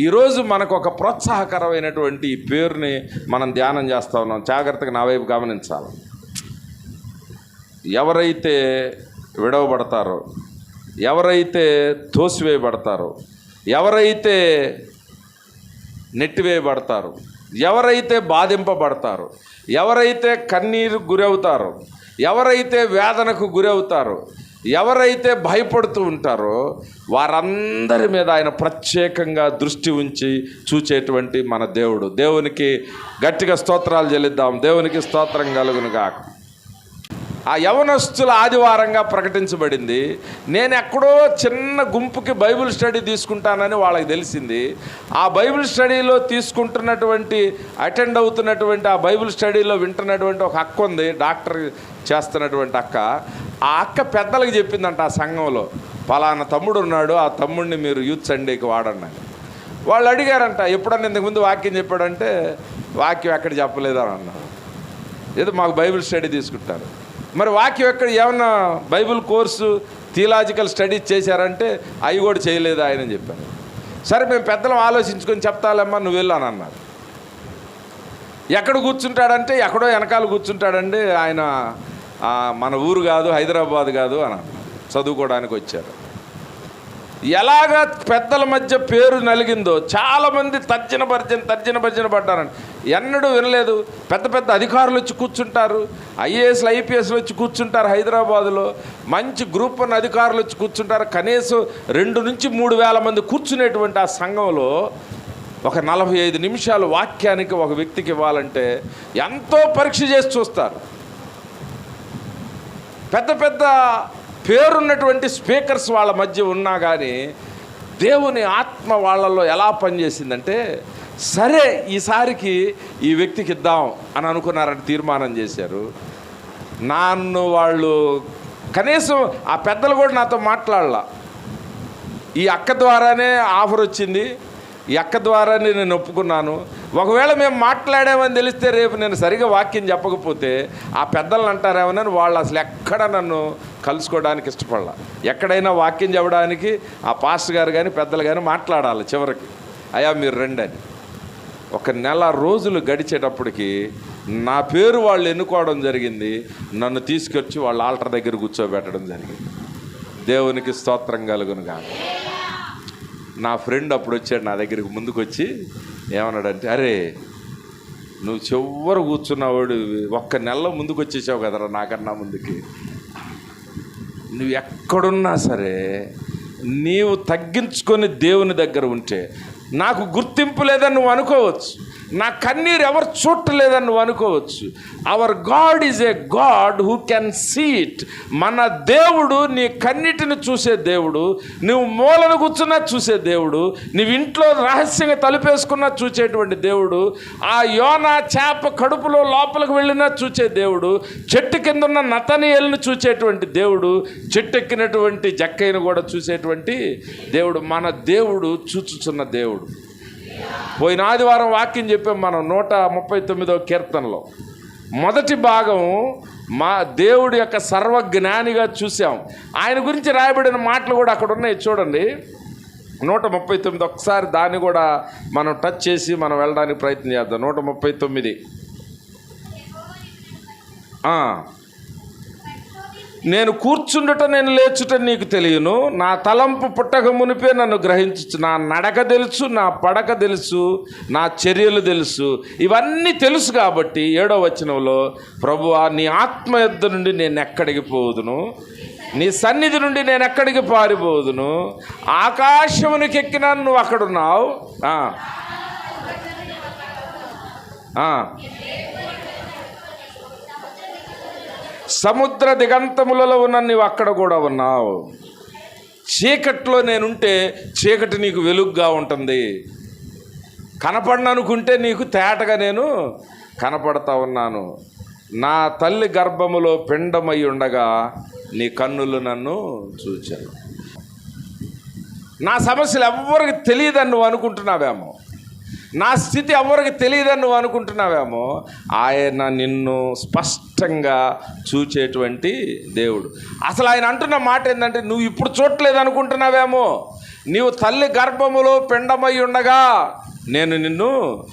ఈరోజు మనకు ఒక ప్రోత్సాహకరమైనటువంటి పేరుని మనం ధ్యానం చేస్తూ ఉన్నాం. జాగ్రత్తగా నా వైపు గమనించాలి. ఎవరైతే విడవబడతారో ఎవరైతే తోసివేయబడతారో ఎవరైతే నెట్టివేయబడతారు ఎవరైతే బాధింపబడతారు ఎవరైతే కన్నీరు గురవుతారో ఎవరైతే వేదనకు గురవుతారో ఎవరైతే భయపడుతూ ఉంటారో వారందరి మీద ఆయన ప్రత్యేకంగా దృష్టి ఉంచి చూచేటువంటి మన దేవుడు. దేవునికి గట్టిగా స్తోత్రాలు చెల్లిద్దాం. దేవునికి స్తోత్రం కలుగును కాక ఆ యవనస్తుల ఆదివారంగా ప్రకటించబడింది. నేను ఎక్కడో చిన్న గుంపుకి బైబిల్ స్టడీ తీసుకుంటానని వాళ్ళకి తెలిసింది. ఆ బైబిల్ స్టడీలో తీసుకుంటున్నటువంటి అటెండ్ అవుతున్నటువంటి ఆ బైబిల్ స్టడీలో వింటున్నటువంటి ఒక అక్క ఉంది. డాక్టర్ చేస్తున్నటువంటి అక్క ఆ అక్క పెద్దలకు చెప్పిందంట ఆ సంఘంలో పలానా తమ్ముడు ఉన్నాడు ఆ తమ్ముడిని మీరు యూత్ సండేకి వాడన్నాడు వాళ్ళు అడిగారంట ఎప్పుడన్నా ఇంతకుముందు వాక్యం చెప్పాడంటే వాక్యం ఎక్కడ చెప్పలేదని అన్నారు. ఏదో మాకు బైబిల్ స్టడీ తీసుకుంటారు. మరి వాక్యం ఎక్కడ ఏమన్నా బైబిల్ కోర్సు థియలాజికల్ స్టడీస్ చేశారంటే అవి కూడా చేయలేదు ఆయన చెప్పారు. సరే మేము పెద్దలం ఆలోచించుకొని చెప్తాలేమ్మా నువ్వు వెళ్ళాను అన్నారు. ఎక్కడ కూర్చుంటాడంటే ఎక్కడో వెనకాల కూర్చుంటాడండి ఆయన మన ఊరు కాదు హైదరాబాద్ కాదు అని చదువుకోవడానికి వచ్చారు. ఎలాగ పెద్దల మధ్య పేరు నలిగిందో చాలామంది తర్జన భర్జన తర్జన భర్జన పడ్డారండి ఎన్నడూ వినలేదు. పెద్ద పెద్ద అధికారులు వచ్చి కూర్చుంటారు. ఐఏఎస్లు ఐపీఎస్లు వచ్చి కూర్చుంటారు హైదరాబాదులో. మంచి గ్రూప్ వన్ అధికారులు వచ్చి కూర్చుంటారు. కనీసం రెండు నుంచి మూడు వేల మంది కూర్చునేటువంటి ఆ సంఘంలో ఒక నలభై ఐదు నిమిషాలు వాక్యానికి ఒక వ్యక్తికి ఇవ్వాలంటే ఎంతో పరీక్ష చేసి చూస్తారు. పెద్ద పెద్ద పేరున్నటువంటి స్పీకర్స్ వాళ్ళ మధ్య ఉన్నా కానీ దేవుని ఆత్మ వాళ్ళల్లో ఎలా పనిచేసిందంటే సరే ఈసారికి ఈ వ్యక్తికి ఇద్దాం అని అనుకున్నారని తీర్మానం చేశారు. నన్ను వాళ్ళు కనీసం ఆ పెద్దలు కూడా నాతో మాట్లాడాల. ఈ అక్క ద్వారానే ఆఫర్ వచ్చింది ఈ అక్క ద్వారానే నేను ఒప్పుకున్నాను. ఒకవేళ మేము మాట్లాడామని తెలిస్తే రేపు నేను సరిగా వాక్యం చెప్పకపోతే ఆ పెద్దలను అంటారేమోనని వాళ్ళు అసలు ఎక్కడ నన్ను కలుసుకోవడానికి ఇష్టపడాల. ఎక్కడైనా వాక్యం చెప్పడానికి ఆ పాస్టర్ గారు కానీ పెద్దలు కానీ మాట్లాడాలి చివరికి. అయా మీరు రండి అని. ఒక నెల రోజులు గడిచేటప్పటికి నా పేరు వాళ్ళు ఎన్నుకోవడం జరిగింది. నన్ను తీసుకొచ్చి వాళ్ళ ఆల్టర్ దగ్గర కూర్చోబెట్టడం జరిగింది. దేవునికి స్తోత్రం కలుగును కానీ నా ఫ్రెండ్ అప్పుడు వచ్చాడు నా దగ్గరికి ముందుకు వచ్చి ఏమన్నాడంటే అరే నువ్వు చివరి కూర్చున్నవాడు ఒక్క నెల ముందుకు వచ్చేసావు కదరా నాకన్నా ముందుకి. నువ్వు ఎక్కడున్నా సరే నీవు తగ్గించుకొని దేవుని దగ్గర ఉంటే నాకు గుర్తింపు లేదని నువ్వు అనుకోవచ్చు. నా కన్నీరు ఎవరు చూడలేదని నువ్వు అనుకోవచ్చు. Our god is a god who can see it మన దేవుడు నీ కన్నిటిని చూసే దేవుడు నువ్వు మూలను కూర్చున్నా చూసే దేవుడు నువ్వు ఇంట్లో రహస్యంగా తలుపేసుకున్నా చూసేటువంటి దేవుడు ఆ యోన చేప కడుపులో లోపలికి వెళ్ళినా చూసే దేవుడు చెట్టు కింద ఉన్న నతనియల్ని చూసేటువంటి దేవుడు చెట్టు ఎక్కినటువంటి జక్కయ్యను కూడా చూసేటువంటి దేవుడు మన దేవుడు చూచుచున్న దేవుడు. పోయిన ఆదివారం వాక్యం చెప్పాం మనం నూట ముప్పై తొమ్మిదో కీర్తనలో. మొదటి భాగం మా దేవుడి యొక్క సర్వజ్ఞానిగా చూసాం ఆయన గురించి రాయబడిన మాటలు కూడా అక్కడ ఉన్నాయి చూడండి. నూట ముప్పై తొమ్మిది ఒకసారి దాన్ని కూడా మనం టచ్ చేసి మనం వెళ్ళడానికి ప్రయత్నం చేద్దాం. నూట ముప్పై తొమ్మిది. నేను కూర్చుండుట నేను లేచుట నీకు తెలియను. నా తలంపు పుట్టక మునిపే నన్ను గ్రహించు నా నడక తెలుసు నా పడక తెలుసు నా చర్యలు తెలుసు. ఇవన్నీ తెలుసు కాబట్టి ఏడో వచనంలో ప్రభువా నీ ఆత్మ యుద్ధ నుండి నేను ఎక్కడికి పోదును నీ సన్నిధి నుండి నేను ఎక్కడికి పారిపోదును ఆకాశమునికి ఎక్కినా నువ్వు అక్కడున్నావు? సముద్ర దిగంతములలో ఉన్న నీవు అక్కడ కూడా ఉన్నావు. చీకట్లో నేనుంటే చీకటి నీకు వెలుగుగా ఉంటుంది. కనపడననుకుంటే నీకు తేటగా నేను కనపడతా ఉన్నాను. నా తల్లి గర్భములో పిండమై ఉండగా నీ కన్నులు నన్ను చూచాను. నా సమస్యలు ఎవ్వరికి తెలియదని నువ్వు అనుకుంటున్నావేమో. నా స్థితి ఎవరికి తెలియదని నువ్వు అనుకుంటున్నావేమో ఆయన నిన్ను స్పష్టంగా చూచేటువంటి దేవుడు. అసలు ఆయన అంటున్న మాట ఏంటంటే నువ్వు ఇప్పుడు చూడలేదు అనుకుంటున్నావేమో. నీవు తల్లి గర్భములో పిండమై ఉండగా నేను నిన్ను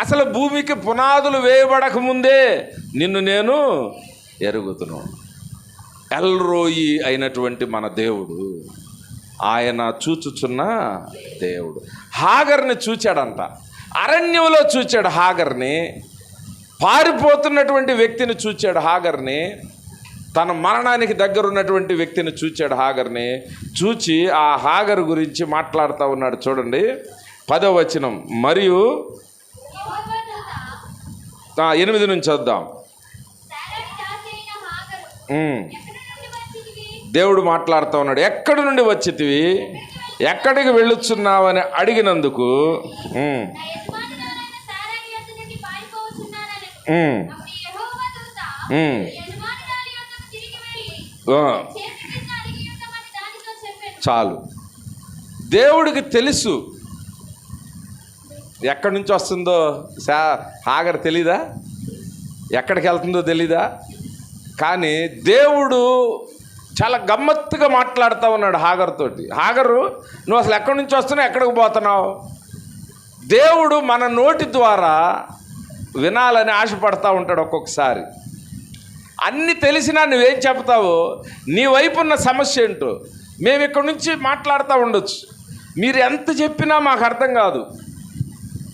అసలు భూమికి పునాదులు వేయబడక ముందే నిన్ను నేను ఎరుగుతున్నాను ఎల్రోయి అయినటువంటి మన దేవుడు ఆయన చూచుచున్న దేవుడు. హాగర్ని చూచాడంట. అరణ్యంలో చూచాడు హాగర్ని పారిపోతున్నటువంటి వ్యక్తిని చూచాడు హాగర్ని తన మరణానికి దగ్గర ఉన్నటువంటి వ్యక్తిని చూచాడు హాగర్ని చూచి ఆ హాగర్ గురించి మాట్లాడుతూ ఉన్నాడు చూడండి. పదవ వచనం మరియు ఎనిమిది నుంచి వద్దాం? దేవుడు మాట్లాడుతూ ఉన్నాడు ఎక్కడి నుండి వచ్చితివి? ఎక్కడికి వెళ్ళుచున్నావని అడిగినందుకు చాలు. దేవుడికి తెలుసు. ఎక్కడి నుంచి వస్తుందో సా ఆగర తెలీదా? ఎక్కడికి వెళ్తుందో తెలీదా? కానీ దేవుడు చాలా గమ్మత్తుగా మాట్లాడుతూ ఉన్నాడు హాగర్ తోటి. హాగరు నువ్వు అసలు ఎక్కడి నుంచి వస్తున్నావు? ఎక్కడికి పోతున్నావు? దేవుడు మన నోటి ద్వారా వినాలని ఆశపడతా ఉంటాడు ఒక్కొక్కసారి. అన్ని తెలిసినా నువ్వేం చెప్తావు నీ వైపు ఉన్న సమస్య ఏంటో మేము ఇక్కడ నుంచి మాట్లాడుతూ ఉండొచ్చు. మీరు ఎంత చెప్పినా మాకు అర్థం కాదు.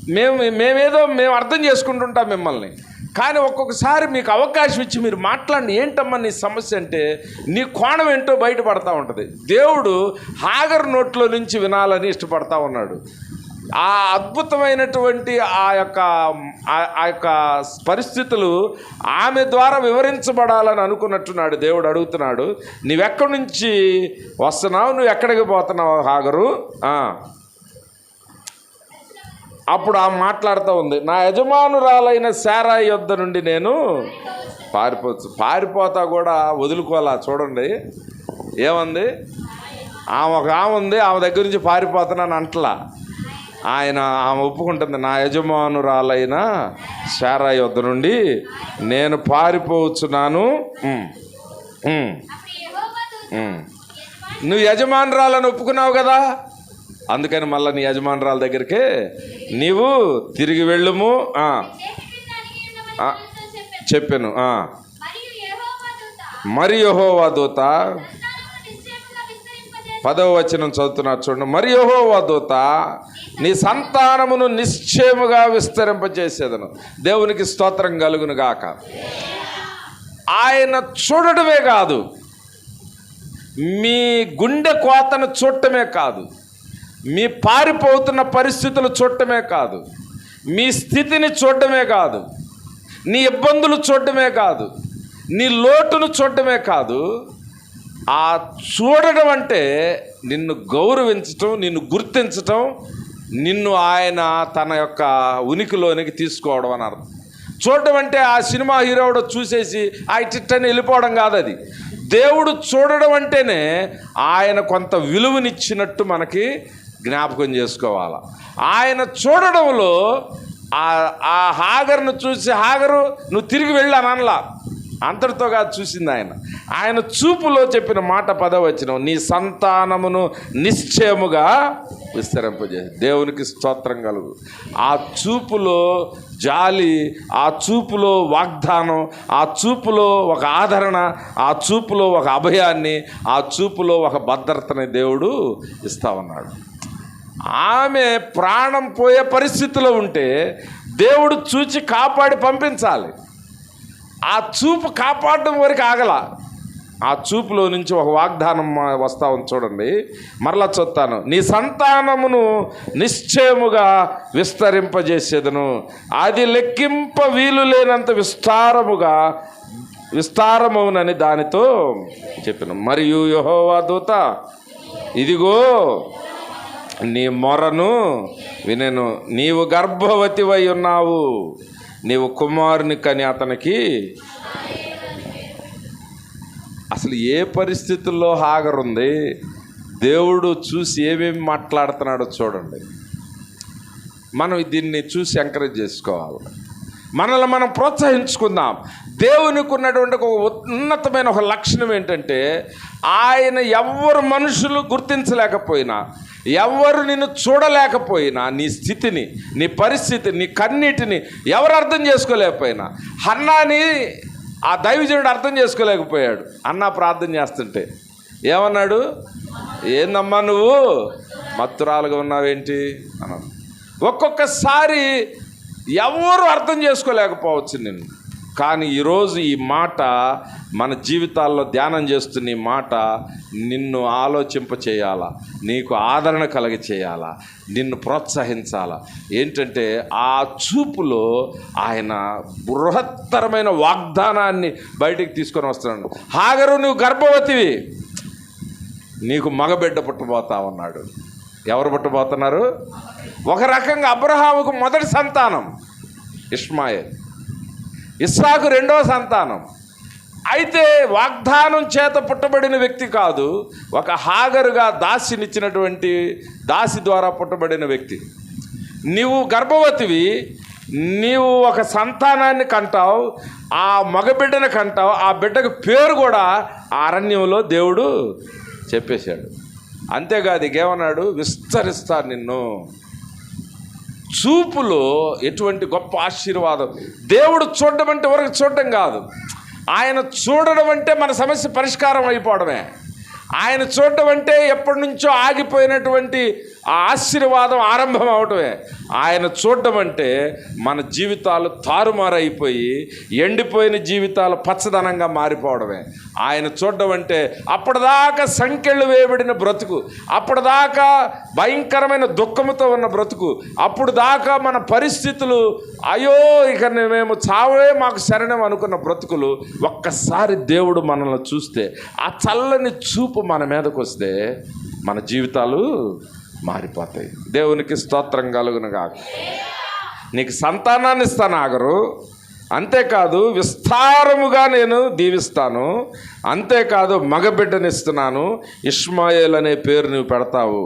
మేము మేమేదో మేము అర్థం చేసుకుంటుంటాం మిమ్మల్ని. కానీ ఒక్కొక్కసారి మీకు అవకాశం ఇచ్చి మీరు మాట్లాడి ఏంటమ్మా నీ సమస్య అంటే నీ కోణం ఏంటో బయటపడతా ఉంటుంది. దేవుడు హాగర్ నోట్లో నుంచి వినాలని ఇష్టపడతా ఉన్నాడు. ఆ అద్భుతమైనటువంటి ఆ యొక్క ఆ- యొక్క పరిస్థితులు ఆమె ద్వారా వివరించబడాలని అనుకున్నట్టున్నాడు దేవుడు అడుగుతున్నాడు. నువ్వెక్కడి నుంచి వస్తున్నావు? నువ్వు ఎక్కడికి పోతున్నావు హాగరు? అప్పుడు ఆ మాట్లాడుతూ ఉంది. నా యజమానురాలైన శారాయి యొద్ద నుండి నేను పారిపోవచ్చు పారిపోతా కూడా వదులుకోవాలా చూడండి. ఏమంది? ఆమె ఒక ఆమె ఉంది ఆమె దగ్గర నుంచి పారిపోతున్నాను అంటలా. ఆయన ఆమె ఒప్పుకుంటుంది నా యజమానురాలైన శారాయి వద్ద నుండి నేను పారిపోవచ్చున్నాను. నువ్వు యజమానురాలని ఒప్పుకున్నావు కదా? అందుకని మళ్ళీ నీ యజమానురాల దగ్గరికి నీవు తిరిగి వెళ్ళుము. చెప్పాను మరియు మరి యహోవా దూత పదవ వచనం చదువుతున్నారు చూడండి. మరి యహోవా దూత నీ సంతానమును నిశ్చయముగా విస్తరింపజేసేదను. దేవునికి స్తోత్రం కలుగును గాక. ఆయన చూడటమే కాదు మీ గుండె కోతను చూడటమే కాదు మీ పారిపోతున్న పరిస్థితులు చూడటమే కాదు. మీ స్థితిని చూడటమే కాదు. నీ ఇబ్బందులు చూడటమే కాదు. నీ లోటును చూడటమే కాదు. ఆ చూడడం అంటే నిన్ను గౌరవించటం నిన్ను గుర్తించటం నిన్ను ఆయన తన యొక్క ఉనికిలోనికి తీసుకోవడం అని అర్థం. చూడడం అంటే ఆ సినిమా హీరోడు చూసేసి ఆ చిట్టని వెళ్ళిపోవడం కాదు అది. దేవుడు చూడడం అంటేనే ఆయన కొంత విలువనిచ్చినట్టు మనకి జ్ఞాపకం చేసుకోవాలి. ఆయన చూడడంలో ఆ ఆ హాగర్ను చూసి హాగరు నువ్వు తిరిగి వెళ్ళాను అనలా అంతటితో కాదు చూసింది ఆయన. ఆయన చూపులో చెప్పిన మాట పదవచనం నీ సంతానమును నిశ్చయముగా విస్తరింపజేసి దేవునికి స్తోత్రం కలుగు. ఆ చూపులో జాలి ఆ చూపులో వాగ్దానం ఆ చూపులో ఒక ఆదరణ ఆ చూపులో ఒక అభయాన్ని ఆ చూపులో ఒక భద్రతని దేవుడు ఇస్తా ఉన్నాడు. ఆమె ప్రాణం పోయే పరిస్థితిలో ఉంటే దేవుడు చూచి కాపాడి పంపించాలి. ఆ చూపు కాపాడడం వరకు ఆగల. ఆ చూపులో నుంచి ఒక వాగ్దానం వస్తా ఉంది చూడండి. మరలా చూస్తాను. నీ సంతానమును నిశ్చయముగా విస్తరింపజేసేదను. అది లెక్కింప వీలు లేనంత విస్తారముగా విస్తారమవునని దానితో చెప్పిన. మరియు యహోవా దూత ఇదిగో నీ మొరను వినెను. నీవు గర్భవతివై ఉన్నావు. నీవు కుమారుని కని అతనికి అసలు ఏ పరిస్థితుల్లో హాగరుంది? దేవుడు చూసి ఏమేమి మాట్లాడుతున్నాడో చూడండి. మనం దీన్ని చూసి ఎంకరేజ్ చేసుకోవాలి. మనల్ని మనం ప్రోత్సహించుకుందాం. దేవునికి ఉన్నటువంటి ఒక ఉన్నతమైన ఒక లక్షణం ఏంటంటే ఆయన ఎవరు మనుషులు గుర్తించలేకపోయినా ఎవరు నిన్ను చూడలేకపోయినా నీ స్థితిని నీ పరిస్థితిని నీ కన్నీటిని ఎవరు అర్థం చేసుకోలేకపోయినా హన్నాని ఆ దైవజనుడు అర్థం చేసుకోలేకపోయాడు. అన్న ప్రార్థన చేస్తుంటే ఏమన్నాడు? ఏందమ్మా నువ్వు? మత్తురాలుగా ఉన్నావేంటి? అన్నాడు. ఒక్కొక్కసారి ఎవరు అర్థం చేసుకోలేకపోవచ్చు నిన్ను. కానీ ఈరోజు ఈ మాట మన జీవితాల్లో ధ్యానం చేస్తున్న ఈ మాట నిన్ను ఆలోచింప చేయాలా? నీకు ఆదరణ కలగ చేయాలా? నిన్ను ప్రోత్సహించాలా? ఏంటంటే ఆ చూపులో ఆయన బృహత్తరమైన వాగ్దానాన్ని బయటికి తీసుకొని వస్తున్నాడు. హాగరు నువ్వు గర్భవతివి. నీకు మగబిడ్డ పుట్టబోతా ఉన్నాడు. ఎవరు పుట్టబోతున్నారు? ఒక రకంగా అబ్రహాముకు మొదటి సంతానం ఇస్మాయిల్ ఇస్సాకు రెండో సంతానం. అయితే వాగ్దానం చేత పుట్టబడిన వ్యక్తి కాదు ఒక హాగరుగా దాసినిచ్చినటువంటి దాసి ద్వారా పుట్టబడిన వ్యక్తి. నీవు గర్భవతివి నీవు ఒక సంతానాన్ని కంటావు ఆ మగబిడ్డను కంటావు ఆ బిడ్డకు పేరు కూడా ఆ అరణ్యంలో దేవుడు చెప్పేశాడు. అంతేకాదు ఇంకేమన్నాడు? విస్తరిస్తా నిన్ను. చూపులో ఎటువంటి గొప్ప ఆశీర్వాదం? దేవుడు చూడడం అంటే వరకు చూడడం కాదు. ఆయన చూడడం అంటే మన సమస్య పరిష్కారం అయిపోవడమే. ఆయన చూడడం అంటే ఎప్పటి నుంచో ఆగిపోయినటువంటి ఆ ఆశీర్వాదం ఆరంభం అవటమే. ఆయన చూడడం అంటే మన జీవితాలు తారుమారైపోయి ఎండిపోయిన జీవితాలు పచ్చదనంగా మారిపోవడమే. ఆయన చూడడం అంటే అప్పటిదాకా సంఖ్యలు వేయబడిన బ్రతుకు అప్పటిదాకా భయంకరమైన దుఃఖముతో ఉన్న బ్రతుకు అప్పుడు దాకా మన పరిస్థితులు అయ్యో ఇక మేము చావే మాకు శరణం అనుకున్న బ్రతుకులు ఒక్కసారి దేవుడు మనల్ని చూస్తే ఆ చల్లని చూపు మన మీదకు వస్తే మన జీవితాలు మారిపోతాయి. దేవునికి స్తోత్రం కలుగును కాక నీకు సంతానాన్ని ఇస్తాను ఆగరు. అంతేకాదు విస్తారముగా నేను దీవిస్తాను. అంతేకాదు మగబిడ్డనిస్తున్నాను ఇష్మాయేల్ అనే పేరు నువ్వు పెడతావు.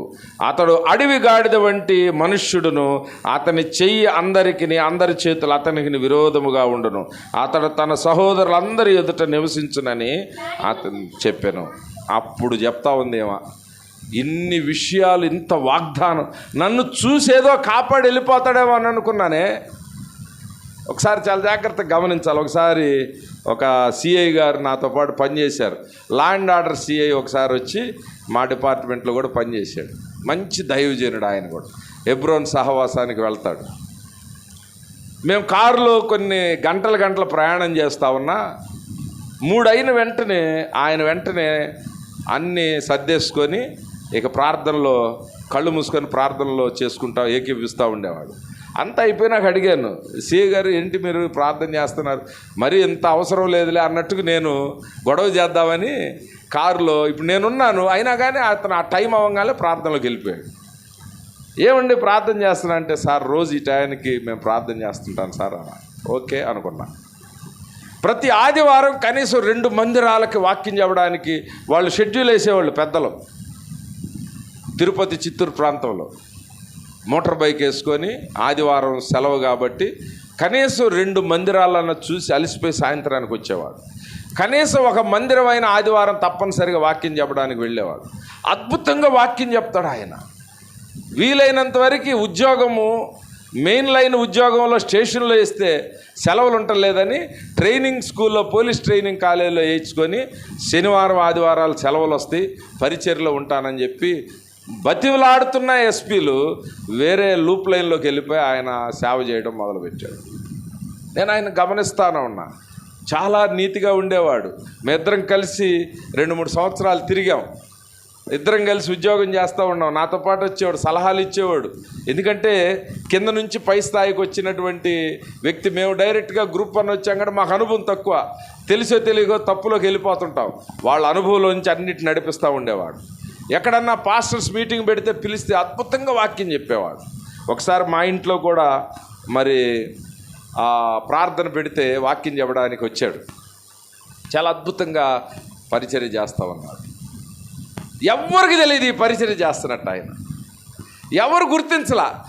అతడు అడవి గాడిద వంటి మనుష్యుడును అతని చెయ్యి అందరికి అందరి చేతులు అతనికి విరోధముగా ఉండును. అతడు తన సహోదరులందరి ఎదుట నివసించునని అతను చెప్పాను. అప్పుడు చెప్తా ఉందేమో ఇన్ని విషయాలు ఇంత వాగ్దానం. నన్ను చూసేదో కాపాడి వెళ్ళిపోతాడేమో అని అనుకున్నానే. ఒకసారి చాలా జాగ్రత్తగా గమనించాలి. ఒకసారి ఒక సిఐ గారు నాతో పాటు పనిచేశారు లా అండ్ ఆర్డర్ సిఐ ఒకసారి వచ్చి మా డిపార్ట్మెంట్లో కూడా పనిచేశాడు మంచి దైవజనుడు ఆయన కూడా. ఎబ్రోన్ సహవాసానికి వెళ్తాడు. మేము కారులో కొన్ని గంటల గంటల ప్రయాణం చేస్తా ఉన్నా మూడైన వెంటనే ఆయన వెంటనే అన్నీ సర్దేసుకొని ఇక ప్రార్థనలో కళ్ళు మూసుకొని ప్రార్థనలో చేసుకుంటా ఏకీపిస్తూ ఉండేవాడు. అంతా అయిపోయినాక అడిగాను సిఏ గారు ఏంటి మీరు ప్రార్థన చేస్తున్నారు? మరి ఇంత అవసరం లేదులే అన్నట్టుగా నేను గొడవ చేద్దామని కారులో ఇప్పుడు నేనున్నాను అయినా కానీ అతను ఆ టైం అవ్వగానే ప్రార్థనలోకి వెళ్ళిపోయాడు. ఏమండి ప్రార్థన చేస్తున్నా అంటే సార్ రోజు ఈ టయానికి మేము ప్రార్థన చేస్తుంటాం సార్ ఓకే అనుకున్నా. ప్రతి ఆదివారం కనీసం రెండు మందిరాలకి వాక్యం చెప్పడానికి వాళ్ళు షెడ్యూల్ వేసేవాళ్ళు పెద్దలు. తిరుపతి చిత్తూరు ప్రాంతంలో మోటార్ బైక్ వేసుకొని ఆదివారం సెలవు కాబట్టి కనీసం రెండు మందిరాలను చూసి అలసిపోయి సాయంత్రానికి వచ్చేవాడు. కనీసం ఒక మందిరమైన ఆదివారం తప్పనిసరిగా వాక్యం చెప్పడానికి వెళ్ళేవాడు. అద్భుతంగా వాక్యం చెప్తాడు ఆయన. వీలైనంత వరకు ఉద్యోగము మెయిన్ లైన్ ఉద్యోగంలో స్టేషన్లో వేస్తే సెలవులు ఉండలేదని ట్రైనింగ్ స్కూల్లో పోలీస్ ట్రైనింగ్ కాలేజీలో వేయించుకొని శనివారం ఆదివారాలు సెలవులు వస్తాయి పరిచర్లో ఉంటానని చెప్పి బతివులాడుతున్న ఎస్పీలు వేరే లూప్ లైన్లోకి వెళ్ళిపోయి ఆయన సేవ చేయడం మొదలుపెట్టాడు. నేను ఆయన గమనిస్తాను ఉన్నా. చాలా నీతిగా ఉండేవాడు. మేద్దరం కలిసి రెండు మూడు సంవత్సరాలు తిరిగాం. ఇద్దరం కలిసి ఉద్యోగం చేస్తూ ఉన్నాం. నాతో పాటు వచ్చేవాడు సలహాలు ఇచ్చేవాడు. ఎందుకంటే కింద నుంచి పై స్థాయికి వచ్చినటువంటి వ్యక్తి మేము డైరెక్ట్గా గ్రూప్ వన్ వచ్చాం కానీ మాకు అనుభవం తక్కువ. తెలిసో తెలియకో తప్పులోకి వెళ్ళిపోతుంటాం. వాళ్ళ అనుభవంలోంచి అన్నిటి నడిపిస్తూ ఉండేవాడు. ఎక్కడన్నా పాస్టర్స్ మీటింగ్ పెడితే పిలిస్తే అద్భుతంగా వాక్యం చెప్పేవాడు. ఒకసారి మా ఇంట్లో కూడా మరి ప్రార్థన పెడితే వాక్యం చెప్పడానికి వచ్చాడు. చాలా అద్భుతంగా పరిచర్య చేస్తూ ఉన్నాడు. ఎవరికి తెలియదు ఈ పరిచర్య చేస్తున్నట్టు ఆయన. ఎవరు గుర్తించలా?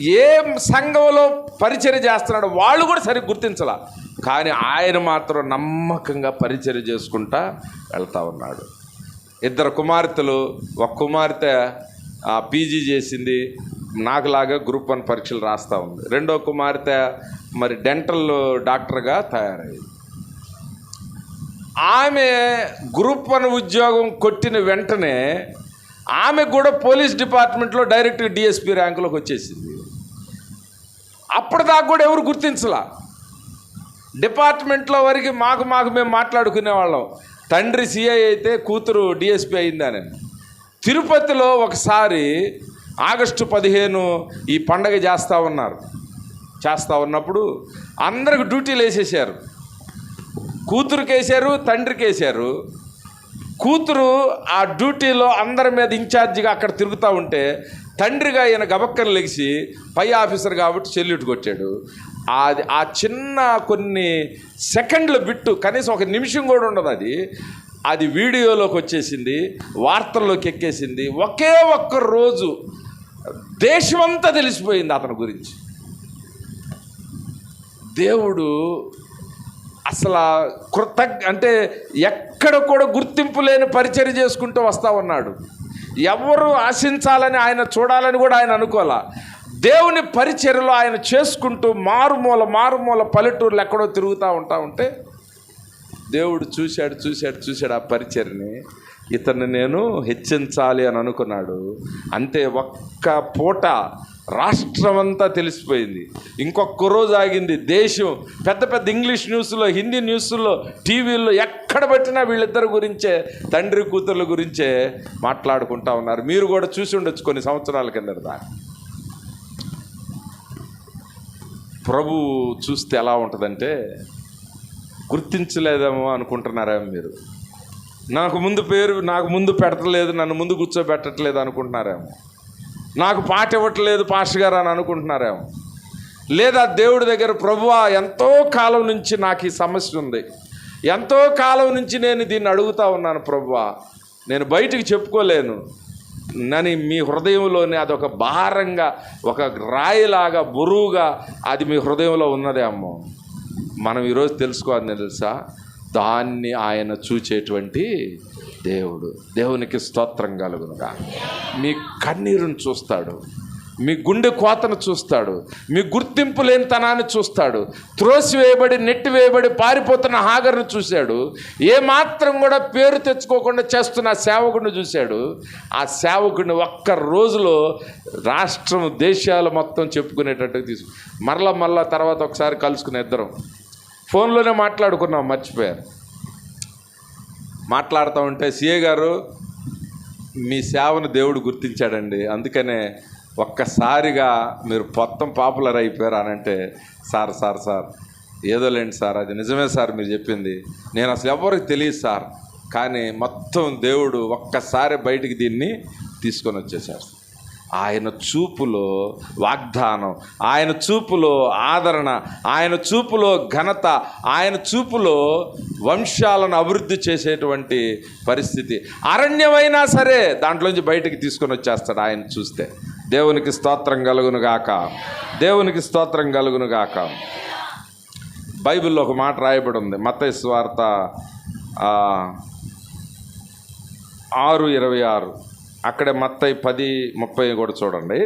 ఏ సంఘంలో పరిచర్య చేస్తున్నాడు వాళ్ళు కూడా సరిగ్గా గుర్తించలా. కానీ ఆయన మాత్రం నమ్మకంగా పరిచర్య చేసుకుంటా వెళ్తా ఉన్నాడు. ఇద్దరు కుమార్తెలు ఒక కుమార్తె పీజీ చేసింది. నాకులాగా గ్రూప్ వన్ పరీక్షలు రాస్తూ ఉంది. రెండో కుమార్తె మరి డెంటల్ డాక్టర్గా తయారయ్యింది. ఆమె గ్రూప్ వన్ ఉద్యోగం కొట్టిన వెంటనే ఆమె కూడా పోలీస్ డిపార్ట్మెంట్లో డైరెక్ట్ డిఎస్పీ ర్యాంకులోకి వచ్చేసింది. అప్పటిదాకా కూడా ఎవరు గుర్తించలా? డిపార్ట్మెంట్లో వరకు మాకు మాకు మేము మాట్లాడుకునే వాళ్ళం తండ్రి సిఐ అయితే కూతురు డిఎస్పీ అయిందని. తిరుపతిలో ఒకసారి ఆగస్టు పదిహేను ఈ పండగ చేస్తూ ఉన్నారు. చేస్తూ ఉన్నప్పుడు అందరికి డ్యూటీలు వేసేసారు కూతురుకి వేసారు తండ్రికి వేసారు కూతురు ఆ డ్యూటీలో అందరి మీద ఇన్ఛార్జిగా అక్కడ తిరుగుతూ ఉంటే తండ్రిగా ఈయన గబక్కన లెగిసి పై ఆఫీసర్ కాబట్టి చెల్లిటి కొట్టాడు అది ఆ చిన్న కొన్ని సెకండ్ల బిట్టు కనీసం ఒక నిమిషం కూడా ఉండదు అది. అది వీడియోలోకి వచ్చేసింది వార్తల్లోకి ఎక్కేసింది. ఒకే ఒక్క రోజు దేశమంతా తెలిసిపోయింది అతని గురించి. దేవుడు అసలు కృతజ్ఞ కృత అంటే ఎక్కడ కూడా గుర్తింపు లేని పరిచయం చేసుకుంటూ వస్తూ ఉన్నాడు. ఎవరు ఆశించాలని ఆయన చూడాలని కూడా ఆయన అనుకోవాల దేవుని పరిచర్లో ఆయన చేసుకుంటూ మారుమూల మారుమూల పల్లెటూర్లు ఎక్కడో తిరుగుతూ ఉంటా ఉంటే దేవుడు చూశాడు చూశాడు చూశాడు ఆ పరిచర్ని ఇతన్ని నేను హెచ్చించాలి అని అనుకున్నాడు. అంతే ఒక్క పూట రాష్ట్రమంతా తెలిసిపోయింది. ఇంకొక రోజు ఆగింది దేశం. పెద్ద పెద్ద ఇంగ్లీష్ న్యూస్లో హిందీ న్యూస్లో టీవీల్లో ఎక్కడ పెట్టినా వీళ్ళిద్దరి గురించే తండ్రి కూతుర్ల గురించే మాట్లాడుకుంటా ఉన్నారు. మీరు కూడా చూసి ఉండొచ్చు కొన్ని సంవత్సరాల కింద దాకా ప్రభు చూస్తే ఎలా ఉంటుందంటే గుర్తించలేదేమో అనుకుంటున్నారేమో మీరు. నాకు ముందు పేరు నాకు ముందు పెట్టలేదు నన్ను ముందు కూర్చోబెట్టట్లేదు అనుకుంటున్నారేమో. నాకు పాట ఇవ్వట్లేదు పాస్టర్ గారు అని అనుకుంటున్నారేమో. లేదా దేవుడి దగ్గర ప్రభువా ఎంతో కాలం నుంచి నాకు ఈ సమస్య ఉంది. ఎంతో కాలం నుంచి నేను దీన్ని అడుగుతా ఉన్నాను ప్రభువా. నేను బయటికి చెప్పుకోలేను. నని మీ హృదయంలోనే అదొక భారంగా ఒక రాయిలాగా బరువుగా అది మీ హృదయంలో ఉన్నదే అమ్మో. మనం ఈరోజు తెలుసుకోవాలని తెలుసా? దాన్ని ఆయన చూచేటువంటి దేవుడు. దేవునికి స్తోత్రం కలుగునుగా. మీ కన్నీరుని చూస్తాడు. మీ గుండె కోతను చూస్తాడు. మీ గుర్తింపు లేనితనాన్ని చూస్తాడు. త్రోసివేయబడి నెట్టివేయబడి పారిపోతున్న హాగర్ను చూశాడు. ఏ మాత్రం కూడా పేరు తెచ్చుకోకుండా చేస్తున్న సేవకుడిని చూశాడు. ఆ సేవకుడిని ఒక్క రోజులో రాష్ట్రం దేశాలు మొత్తం చెప్పుకునేటట్టు తీసుకు మరలా మరలా తర్వాత ఒకసారి కలుసుకుని ఇద్దరం. ఫోన్లోనే మాట్లాడుకున్నాం మర్చిపోయారు మాట్లాడుతూ ఉంటే సిఏ గారు మీ సేవను దేవుడు గుర్తించాడండి. అందుకనే ఒక్కసారిగా మీరు మొత్తం పాపులర్ అయిపోయారు అని అంటే సార్ సార్ సార్ ఏదో లేండి సార్ అది నిజమే సార్ మీరు చెప్పింది. నేను అసలు ఎవరికి తెలియదు సార్. కానీ మొత్తం దేవుడు ఒక్కసారి బయటికి దీన్ని తీసుకొని వచ్చేసారు ఆయన చూపులో వాగ్దానం ఆయన చూపులో ఆదరణ ఆయన చూపులో ఘనత ఆయన చూపులో వంశాలను అభివృద్ధి చేసేటువంటి పరిస్థితి. అరణ్యమైనా సరే దాంట్లోంచి బయటికి తీసుకొని వచ్చేస్తాడు ఆయన చూస్తే. దేవునికి స్తోత్రం కలుగును గాక. దేవునికి స్తోత్రం కలుగును గాక. బైబిల్లో ఒక మాట రాయబడి ఉంది మత్తయి స్వార్త ఆరు ఇరవై ఆరు. అక్కడే మత్తయి పది ముప్పై కూడా చూడండి.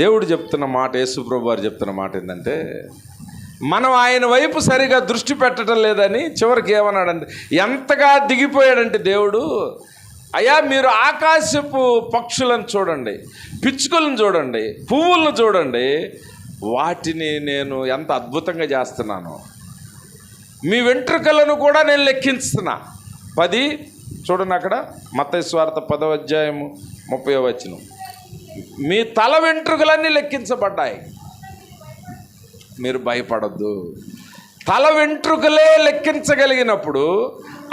దేవుడు చెప్తున్న మాట యేసుప్రభు వారు చెప్తున్న మాట ఏంటంటే మనం ఆయన వైపు సరిగా దృష్టి పెట్టడం లేదని చివరికి ఏమన్నాడంటే ఎంతగా దిగిపోయాడంటే దేవుడు అయ్యా మీరు ఆకాశపు పక్షులను చూడండి పిచ్చుకలను చూడండి పువ్వులను చూడండి వాటిని నేను ఎంత అద్భుతంగా చేస్తున్నాను. మీ వెంట్రుకలను కూడా నేను లెక్కించుతున్నా. పది చూడండి అక్కడ మతస్వార్థ పదవ అధ్యాయము ముప్పై వచ్చిన మీ తల వెంట్రుకలన్నీ లెక్కించబడ్డాయి. మీరు భయపడద్దు. తల వెంట్రుకలే లెక్కించగలిగినప్పుడు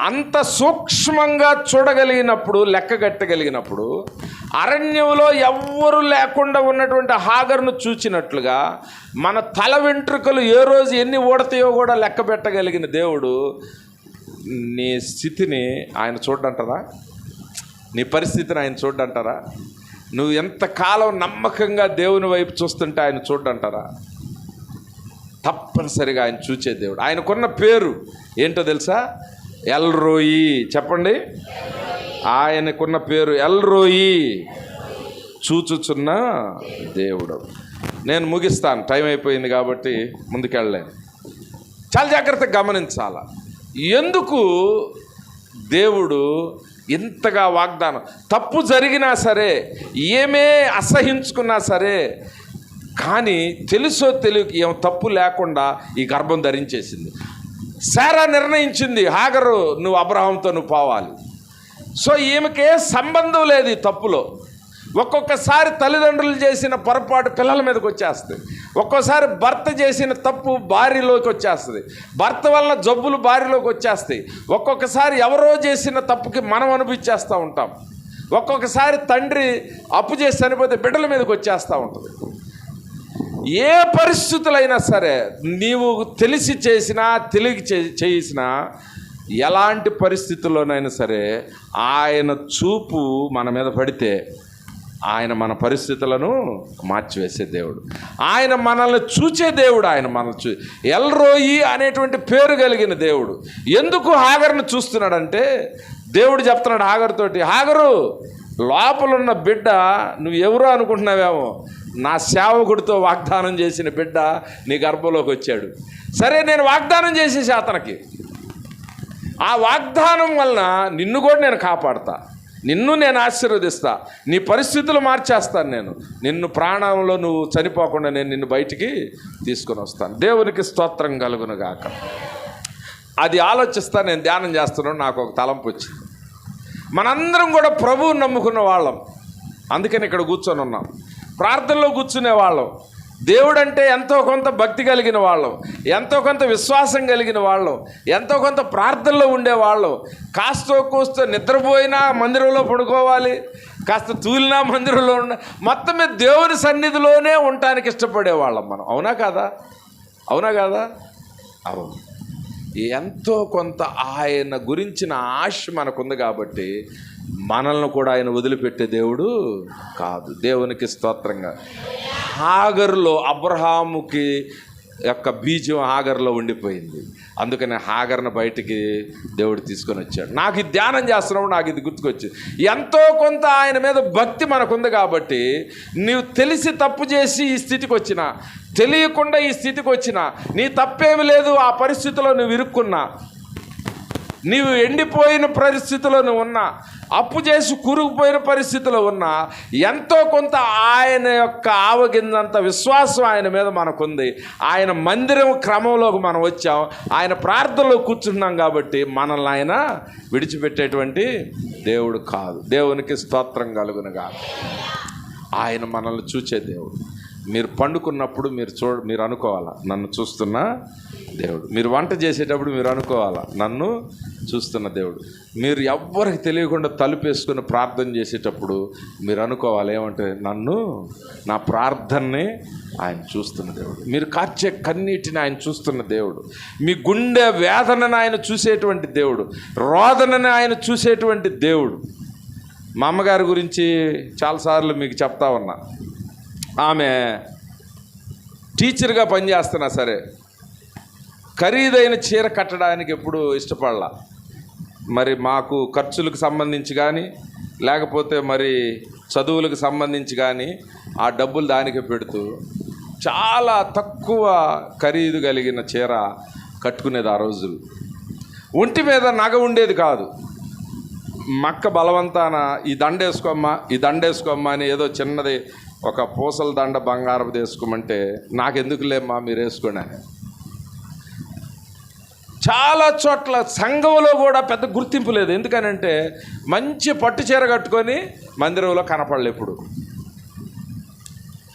అంత సూక్ష్మంగా చూడగలిగినప్పుడు లెక్కగట్టగలిగినప్పుడు అరణ్యంలో ఎవ్వరు లేకుండా ఉన్నటువంటి హాగర్ను చూచినట్లుగా మన తల వెంట్రుకలు ఏ రోజు ఎన్ని ఓడతాయో కూడా లెక్క పెట్టగలిగిన దేవుడు నీ స్థితిని ఆయన చూడంటారా నీ పరిస్థితిని ఆయన చూడంటారా నువ్వు ఎంతకాలం నమ్మకంగా దేవుని వైపు చూస్తుంటే ఆయన చూడంటారా తప్పనిసరిగా ఆయన చూచే దేవుడు. ఆయనకున్న పేరు ఏంటో తెలుసా? ఎల్రోయి. చెప్పండి. ఆయనకున్న పేరు ఎల్రోయి. చూచుచున్న దేవుడు. నేను ముగిస్తాను. టైం అయిపోయింది కాబట్టి ముందుకెళ్ళలేను. చాలా జాగ్రత్తగా గమనించాల? ఎందుకు దేవుడు ఇంతగా వాగ్దానం? తప్పు జరిగినా సరే ఏమే అసహించుకున్నా సరే కానీ తెలుసో తెలియక తప్పు లేకుండా ఈ గర్భం ధరించేసింది. సారా నిర్ణయించింది హాగరు నువ్వు అబ్రహంతో నువ్వు పోవాలి. సో ఈమెకే సంబంధం లేదు ఈ తప్పులో. ఒక్కొక్కసారి తల్లిదండ్రులు చేసిన పొరపాటు పిల్లల మీదకి వచ్చేస్తుంది. ఒక్కోసారి భర్త చేసిన తప్పు భార్యలోకి వచ్చేస్తుంది. భర్త వల్ల జబ్బులు భార్యలోకి వచ్చేస్తాయి. ఒక్కొక్కసారి ఎవరో చేసిన తప్పుకి మనం అనిపించేస్తూ ఉంటాం. ఒక్కొక్కసారి తండ్రి అప్పు చేసి చనిపోతే బిడ్డల మీదకి వచ్చేస్తూ ఉంటుంది. ఏ పరిస్థితులైనా సరే నీవు తెలిసి చేసినా తెలివి చే- చేసినా ఎలాంటి పరిస్థితుల్లోనైనా సరే ఆయన చూపు మన మీద పడితే ఆయన మన పరిస్థితులను మార్చివేసే దేవుడు. ఆయన మనల్ని చూచే దేవుడు ఆయన మనల్ని చూ ఎల్రోయి అనేటువంటి పేరు కలిగిన దేవుడు. ఎందుకు హాగర్ను చూస్తున్నాడంటే దేవుడు చెప్తున్నాడు హాగర్తోటి హాగరు లోపలున్న బిడ్డ నువ్వు ఎవరు అనుకుంటున్నావేమో? నా సేవకుడితో వాగ్దానం చేసిన బిడ్డ నీ గర్భంలోకి వచ్చాడు. సరే నేను వాగ్దానం చేసేసి అతనికి. ఆ వాగ్దానం వలన నిన్ను కూడా నేను కాపాడతా. నిన్ను నేను ఆశీర్వదిస్తా. నీ పరిస్థితులు మార్చేస్తాను నేను. నిన్ను ప్రాణంలో నువ్వు చనిపోకుండా నేను నిన్ను బయటికి తీసుకొని వస్తాను. దేవునికి స్తోత్రం కలుగునుగాక అది ఆలోచిస్తా నేను ధ్యానం చేస్తున్నాను నాకు ఒక తలంపు వచ్చింది. మనందరం కూడా ప్రభువు నమ్ముకున్న వాళ్ళం. అందుకని ఇక్కడ కూర్చొని ఉన్నాం. ప్రార్థనలో కూర్చునే వాళ్ళం. దేవుడు అంటే ఎంతో కొంత భక్తి కలిగిన వాళ్ళం. ఎంతో కొంత విశ్వాసం కలిగిన వాళ్ళం. ఎంతో కొంత ప్రార్థనలో ఉండేవాళ్ళం కాస్తో కూస్తో నిద్రపోయినా మందిరంలో పడుకోవాలి. కాస్త తూలినా మందిరంలో ఉండ మొత్తం మీద దేవుని సన్నిధిలోనే ఉండటానికి ఇష్టపడేవాళ్ళం మనం. అవునా కాదా? అవునా కాదా? అవును. ఎంతో కొంత ఆయన గురించిన ఆశ మనకుంది కాబట్టి మనల్ని కూడా ఆయన వదిలిపెట్టే దేవుడు కాదు. దేవునికి స్తోత్రంగా. హాగర్లో అబ్రహాముకి యొక్క బీజం హాగర్లో ఉండిపోయింది. అందుకని హాగర్ను బయటికి దేవుడు తీసుకొని వచ్చాడు. నాకు ఇది ధ్యానం చేస్తున్నప్పుడు నాకు ఇది గుర్తుకొచ్చింది. ఎంతో కొంత ఆయన మీద భక్తి మనకుంది కాబట్టి నీవు తెలిసి తప్పు చేసి ఈ స్థితికి వచ్చిన తెలియకుండా ఈ స్థితికి వచ్చిన నీ తప్పేమి లేదు ఆ పరిస్థితిలో నువ్వు ఇరుక్కున్నా నీవు ఎండిపోయిన పరిస్థితిలో నువ్వు ఉన్నా అప్పు చేసి కూరుకుపోయిన పరిస్థితిలో ఉన్నా ఎంతో కొంత ఆయన యొక్క ఆవగిందంత విశ్వాసం ఆయన మీద మనకుంది. ఆయన మందిరం క్రమంలోకి మనం వచ్చాం. ఆయన ప్రార్థనలో కూర్చున్నాం కాబట్టి మనల్ని ఆయన విడిచిపెట్టేటువంటి దేవుడు కాదు. దేవునికి స్తోత్రం కలుగునుగా ఆయన మనల్ని చూచే దేవుడు. మీరు పండుకున్నప్పుడు మీరు చూ మీరు అనుకోవాలా? నన్ను చూస్తున్న దేవుడు. మీరు వంట చేసేటప్పుడు మీరు అనుకోవాలా? నన్ను చూస్తున్న దేవుడు. మీరు ఎవ్వరికి తెలియకుండా తలుపేసుకుని ప్రార్థన చేసేటప్పుడు మీరు అనుకోవాలి ఏమంటే నన్ను నా ప్రార్థనని ఆయన చూస్తున్న దేవుడు. మీరు కార్చే కన్నీటిని ఆయన చూస్తున్న దేవుడు. మీ గుండె వేదనని ఆయన చూసేటువంటి దేవుడు. రోదనని ఆయన చూసేటువంటి దేవుడు. మా అమ్మగారి గురించి చాలాసార్లు మీకు చెప్తా ఉన్నా. ఆమె టీచర్గా పనిచేస్తున్నా సరే ఖరీదైన చీర కట్టడానికి ఎప్పుడు ఇష్టపడాల. మరి మాకు ఖర్చులకు సంబంధించి కానీ లేకపోతే మరి చదువులకు సంబంధించి కానీ ఆ డబ్బులు దానికి పెడుతూ చాలా తక్కువ ఖరీదు కలిగిన చీర కట్టుకునేది ఆ రోజులు. ఒంటి మీద నగ ఉండేది కాదు. మక్క బలవంతాన ఈ దండేసుకోమ్మా ఈ దండేసుకోమ్మా అని ఏదో చిన్నది ఒక పూసల దండ బంగారం వేసుకోమంటే నాకెందుకులేమ్మా మీరు వేసుకోండి అని. చాలా చోట్ల సంఘంలో కూడా పెద్ద గుర్తింపు లేదు. ఎందుకనంటే మంచి పట్టు చీర కట్టుకొని మందిరంలో కనపడలే ఇప్పుడు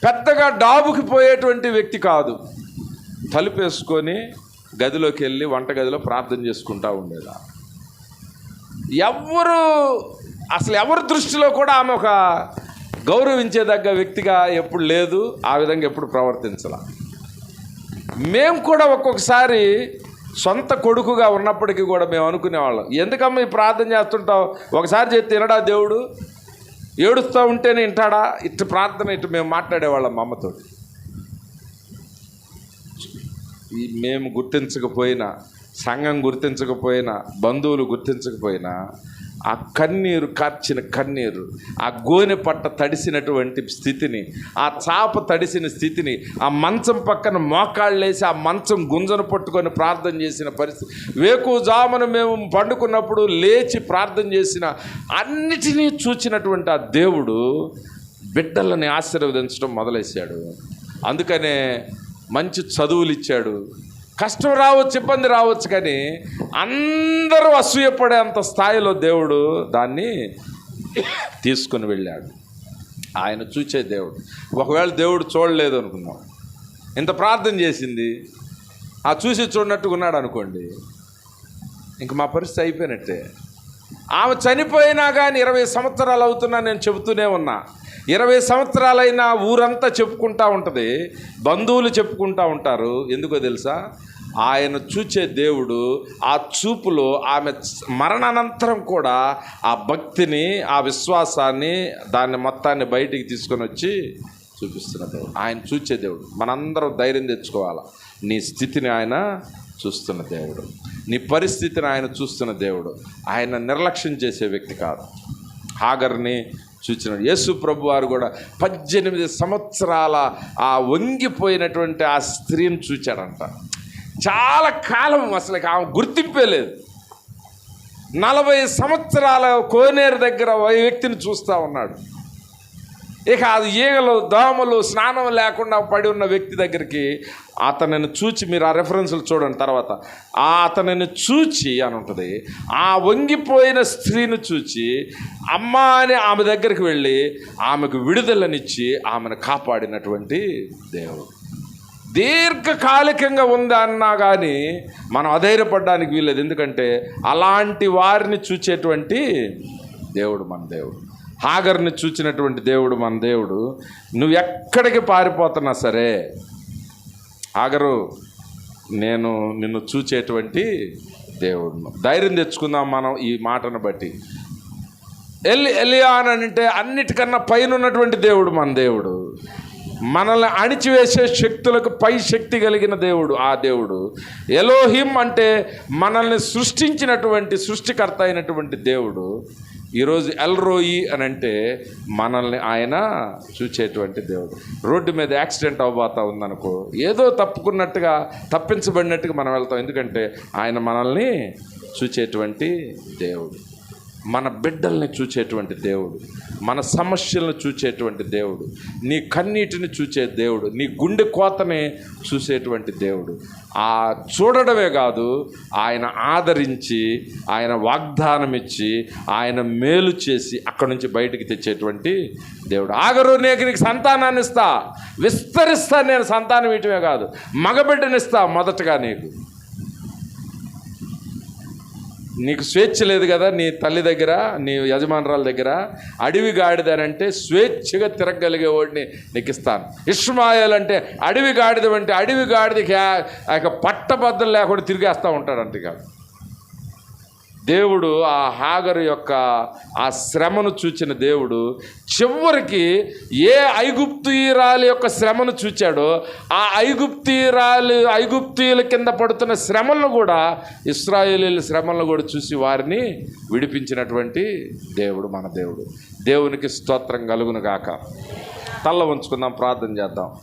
పెద్దగా డాబుకి పోయేటువంటి వ్యక్తి కాదు. తలుపేసుకొని గదిలోకి వెళ్ళి వంటగదిలో ప్రార్థన చేసుకుంటా ఉండేదా. ఎవ్వరు అసలు ఎవరి దృష్టిలో కూడా ఆమె ఒక గౌరవించేదగ్గ వ్యక్తిగా ఎప్పుడు లేదు ఆ విధంగా ఎప్పుడు ప్రవర్తించాల. మేము కూడా ఒక్కొక్కసారి సొంత కొడుకుగా ఉన్నప్పటికీ కూడా మేము అనుకునేవాళ్ళం. ఎందుకమ్మా ఈ ప్రార్థన చేస్తుంటావు? ఒకసారి చెప్తే తినడా దేవుడు? ఏడుస్తూ ఉంటేనే వింటాడా? ఇటు ప్రార్థన ఇటు మేము మాట్లాడేవాళ్ళం మా అమ్మతోటి ఈ మేము గుర్తించకపోయినా సంఘం గుర్తించకపోయినా బంధువులు గుర్తించకపోయినా ఆ కన్నీరు కార్చిన కన్నీరు ఆ గోనె పట్ట తడిసినటువంటి స్థితిని ఆ చాప తడిసిన స్థితిని ఆ మంచం పక్కన మోకాళ్ళేసి ఆ మంచం గుంజను పట్టుకొని ప్రార్థన చేసిన పరిస్థితి. వేకుజామున మేము పండుకున్నప్పుడు లేచి ప్రార్థన చేసిన అన్నిటినీ చూచినటువంటి ఆ దేవుడు బిడ్డలని ఆశీర్వదించడం మొదలేశాడు. అందుకనే మంచి చదువులు ఇచ్చాడు. కష్టం రావచ్చు ఇబ్బంది రావచ్చు కానీ అందరూ అసూయపడేంత స్థాయిలో దేవుడు దాన్ని తీసుకుని వెళ్ళాడు. ఆయన చూచే దేవుడు. ఒకవేళ దేవుడు చూడలేదు అనుకుందాం. ఇంత ప్రార్థన చేసింది. ఆ చూసి చూడనట్టుగా ఉన్నాడు అనుకోండి. ఇంక మా పరిస్థితి అయిపోయినట్టే. ఆమె చనిపోయినా కానీ ఇరవై సంవత్సరాలు అవుతున్నా నేను చెబుతూనే ఉన్నా. ఇరవై సంవత్సరాలైనా ఊరంతా చెప్పుకుంటా ఉంటుంది. బంధువులు చెప్పుకుంటా ఉంటారు. ఎందుకో తెలుసా? ఆయన చూచే దేవుడు ఆ చూపులో ఆమె మరణానంతరం కూడా ఆ భక్తిని ఆ విశ్వాసాన్ని దాన్ని మొత్తాన్ని బయటికి తీసుకొని వచ్చి చూపిస్తున్న దేవుడు. ఆయన చూచే దేవుడు. మనందరం ధైర్యం తెచ్చుకోవాలా? నీ స్థితిని ఆయన చూస్తున్న దేవుడు. నీ పరిస్థితిని ఆయన చూస్తున్న దేవుడు. ఆయన నిర్లక్ష్యం చేసే వ్యక్తి కాదు. హాగర్ని చూసిన యేసు ప్రభు వారు కూడా పద్దెనిమిది సంవత్సరాల ఆ వంగిపోయినటువంటి ఆ స్త్రీని చూచాడంట. చాలా కాలం అసలు ఆమె గుర్తింపే లేదు. నలభై సంవత్సరాల కోనేరు దగ్గర ఓ వ్యక్తిని చూస్తూ ఉన్నాడు. ఇక అది ఈగలు దోమలు స్నానం లేకుండా పడి ఉన్న వ్యక్తి దగ్గరికి అతనిని చూచి మీరు ఆ రెఫరెన్స్లు చూడండి తర్వాత. ఆ అతనిని చూచి అని ఉంటుంది. ఆ వంగిపోయిన స్త్రీని చూచి అమ్మ అని ఆమె దగ్గరికి వెళ్ళి ఆమెకు విడుదలనిచ్చి ఆమెను కాపాడినటువంటి దేవుడు. దీర్ఘకాలికంగా ఉందా అన్నా కానీ మనం అధైర్యపడడానికి వీల్లేదు. ఎందుకంటే అలాంటి వారిని చూచేటువంటి దేవుడు మన దేవుడు. హాగర్ని చూచినటువంటి దేవుడు మన దేవుడు. నువ్వు ఎక్కడికి పారిపోతున్నా సరే హాగరు నేను నిన్ను చూచేటువంటి దేవుడును. ధైర్యం తెచ్చుకుందాం మనం ఈ మాటను బట్టి. ఎలి ఎలియా అని అంటే అన్నిటికన్నా పైన ఉన్నటువంటి దేవుడు మన దేవుడు. మనల్ని అణిచివేసే శక్తులకు పై శక్తి కలిగిన దేవుడు ఆ దేవుడు ఎలోహిం అంటే మనల్ని సృష్టించినటువంటి సృష్టికర్త అయినటువంటి దేవుడు. ఈరోజు ఎల్రోయి అని అంటే మనల్ని ఆయన చూచేటువంటి దేవుడు. రోడ్డు మీద యాక్సిడెంట్ అవ్వబోతా ఉందనుకో ఏదో తప్పుకున్నట్టుగా తప్పించబడినట్టుగా మనం వెళ్తాం. ఎందుకంటే ఆయన మనల్ని చూచేటువంటి దేవుడు. మన బిడ్డల్ని చూచేటువంటి దేవుడు మన సమస్యలను చూచేటువంటి దేవుడు నీ కన్నీటిని చూచే దేవుడు నీ గుండె కోతని చూసేటువంటి దేవుడు. ఆ చూడడమే కాదు ఆయన ఆదరించి ఆయన వాగ్దానం ఇచ్చి ఆయన మేలు చేసి అక్కడి నుంచి బయటికి తెచ్చేటువంటి దేవుడు. ఆగరు నీకు నీకు సంతానాన్ని ఇస్తా. విస్తరిస్తా నేను సంతానం ఇయటమే కాదు మగబిడ్డనిస్తా మొదటగా నీకు. నీకు స్వేచ్ఛ లేదు కదా నీ తల్లి దగ్గర నీ యజమానురాల దగ్గర అడవి గాడిదనంటే స్వేచ్ఛగా తిరగలిగే వాడిని నీకు ఇస్తాను. ఇష్మాయల్ అంటే అడవి గాడిద అంటే అడవి గాడిదకి ఆ- యొక్క పట్టబద్ధం లేకుండా తిరిగేస్తూ ఉంటాడు అంతేకాదు దేవుడు ఆ హాగరు యొక్క ఆ శ్రమను చూచిన దేవుడు చివరికి ఏ ఐగుప్తీరాలి యొక్క శ్రమను చూచాడో ఆ ఐగుప్తీయురాలు ఐగుప్తీయుల కింద పడుతున్న శ్రమలను కూడా ఇస్రాయేలీల శ్రమలను కూడా చూసి వారిని విడిపించినటువంటి దేవుడు మన దేవుడు. దేవునికి స్తోత్రం కలుగును గాక. తల్ల ఉంచుకుందాం ప్రార్థన చేద్దాం.